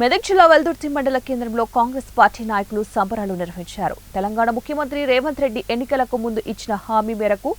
మెదక్ జిల్లా వెల్దుర్తి మండల కేంద్రంలో కాంగ్రెస్ పార్టీ నాయకులు సంబరాలు నిర్వహించారు. తెలంగాణ ముఖ్యమంత్రి రేవంత్ రెడ్డి ఎన్నికలకు ముందు ఇచ్చిన హామీ మేరకు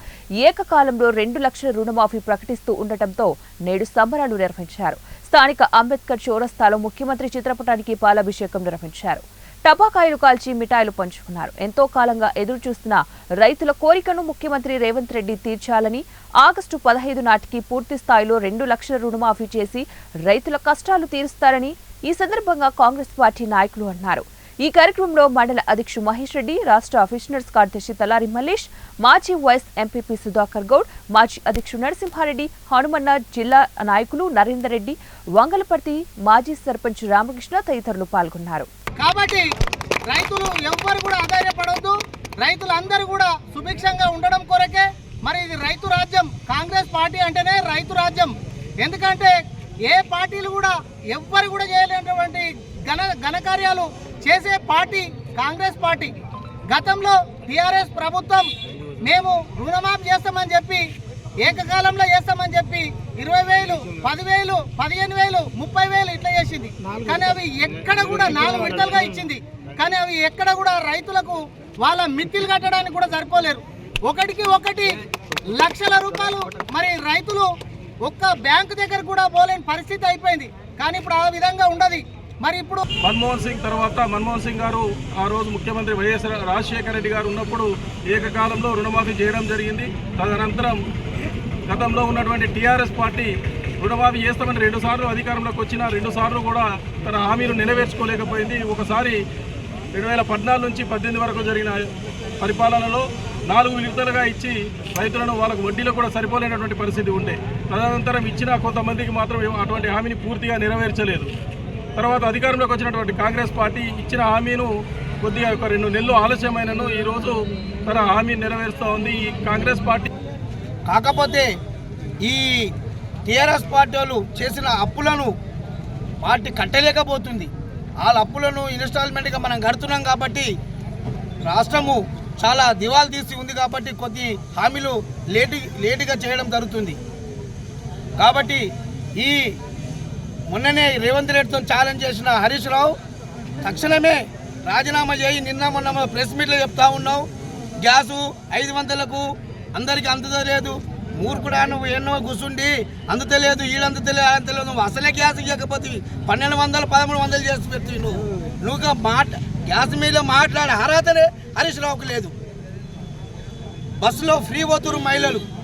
ఏకకాలంలో రెండు లక్షల రుణమాఫీ ప్రకటిస్తూ ఉండటంతో నేడు సంబరాలు నిర్వహించారు. స్థానిక అంబేద్కర్ చౌరస్తాలో ముఖ్యమంత్రి చిత్రపటానికి పాలాభిషేకం నిర్వహించారు. టపాకాయలు కాల్చి మిఠాయిలు పంచుకున్నారు. ఎంతో కాలంగా ఎదురు చూస్తున్న రైతుల కోరికను ముఖ్యమంత్రి రేవంత్ రెడ్డి తీర్చాలని ఆగస్టు పదహైదు నాటికి పూర్తి స్థాయిలో రెండు లక్షల రుణమాఫీ చేసి రైతుల కష్టాలు తీరుస్తారని ఈ సందర్భంగా కాంగ్రెస్ పార్టీ నాయకులు అన్నారు. ఈ కార్యక్రమంలో మండల అధ్యక్షుడు మహేష్ రెడ్డి రాష్ట్ర అఫీషనర్స్ కార్యదర్శి తలారి మల్లేష్ మాజీ వైస్ ఎంపీపీ సుధాకర్ గౌడ్ మాజీ అధ్యక్షుడు నరసింహారెడ్డి హనుమన్న జిల్లా నాయకులు నరేందర్ రెడ్డి వంగలపర్తి మాజీ సర్పంచ్ రామకృష్ణ తదితరులు పాల్గొన్నారు. కాబట్టి రైతులు ఎవ్వరు కూడా ఆధారపడవద్దు రైతులందరూ కూడా సుభిక్షంగా ఉండడం కొరకే. మరి ఇది రైతు రాజ్యం కాంగ్రెస్ పార్టీ అంటేనే రైతు రాజ్యం. ఎందుకంటే ఏ పార్టీలు కూడా ఎవ్వరు కూడా చేయలేనటువంటి ఘన ఘనకార్యాలు చేసే పార్టీ కాంగ్రెస్ పార్టీ. గతంలో టిఆర్ఎస్ ప్రభుత్వం మేము రుణమాఫీ చేస్తామని చెప్పి ఏకకాలంలో చేస్తామని చెప్పి ఇరవై వేలు పదివేలు పదిహేను వేలు ముప్పై వేలు ఇట్లా చేసింది. కానీ అవి ఎక్కడ కూడా నాలుగు విడతలుగా ఇచ్చింది. కానీ అవి ఎక్కడ కూడా రైతులకు వాళ్ళ మిత్తిలు కట్టడానికి కూడా సరిపోలేరు. ఒకటికి ఒకటి లక్షల రూపాయలు మరి రైతులు ఒక్క బ్యాంకు దగ్గర కూడా పోలేని పరిస్థితి అయిపోయింది. కానీ ఇప్పుడు ఆ విధంగా ఉండదు. మరి ఇప్పుడు మన్మోహన్ సింగ్ తర్వాత మన్మోహన్ సింగ్ గారు ఆ రోజు ముఖ్యమంత్రి వైఎస్ రాజశేఖర రెడ్డి గారు ఉన్నప్పుడు ఏకకాలంలో రుణమాఫీ చేయడం జరిగింది. తదనంతరం గతంలో ఉన్నటువంటి టీఆర్ఎస్ పార్టీ రుణమాఫీ చేస్తామని రెండు సార్లు అధికారంలోకి వచ్చిన రెండు సార్లు కూడా తన హామీలు నెరవేర్చుకోలేకపోయింది. ఒకసారి రెండు వేల పద్నాలుగు నుంచి పద్దెనిమిది వరకు జరిగిన పరిపాలనలో నాలుగు విడతలుగా ఇచ్చి రైతులను వాళ్ళకు వడ్డీలో కూడా సరిపోలేనటువంటి పరిస్థితి ఉండే. తదనంతరం ఇచ్చిన కొంతమందికి మాత్రం అటువంటి హామీని పూర్తిగా నెరవేర్చలేదు. తర్వాత అధికారంలోకి వచ్చినటువంటి కాంగ్రెస్ పార్టీ ఇచ్చిన హామీను కొద్దిగా ఒక రెండు నెలలు ఆలస్యమైనను ఈరోజు తన హామీ నెరవేరుస్తూ ఉంది. ఈ కాంగ్రెస్ పార్టీ కాకపోతే ఈ టీఆర్ఎస్ పార్టీ వాళ్ళు చేసిన అప్పులను పార్టీ కట్టలేకపోతుంది. వాళ్ళ అప్పులను ఇన్స్టాల్మెంట్గా మనం కడుతున్నాం కాబట్టి రాష్ట్రము చాలా దివాలు తీసి ఉంది కాబట్టి కొద్ది హామీలు లేటు లేటుగా చేయడం జరుగుతుంది. కాబట్టి ఈ మొన్ననే రేవంత్ రెడ్డితో ఛాలెంజ్ చేసిన హరీష్ రావు తక్షణమే రాజీనామా చేయి నిన్న మొన్న ప్రెస్ మీట్లో చెప్తా ఉన్నావు. గ్యాసు ఐదు వందలకు అందరికీ అందుతలేదు. మూర్ఖుడా నువ్వు ఎన్నో కూర్చుండి అందుతలేదు అంత తెలియదు నువ్వు అసలే గ్యాస్ ఇవ్వకపోతే పన్నెండు వందలు పదమూడు వందలు చేసి పెట్టి నువ్వు. నువ్వు మాట గ్యాస్ మీద మాట్లాడే అర్హతనే హరీష్ రావుకు లేదు. బస్సులో ఫ్రీ పోతురు మహిళలు.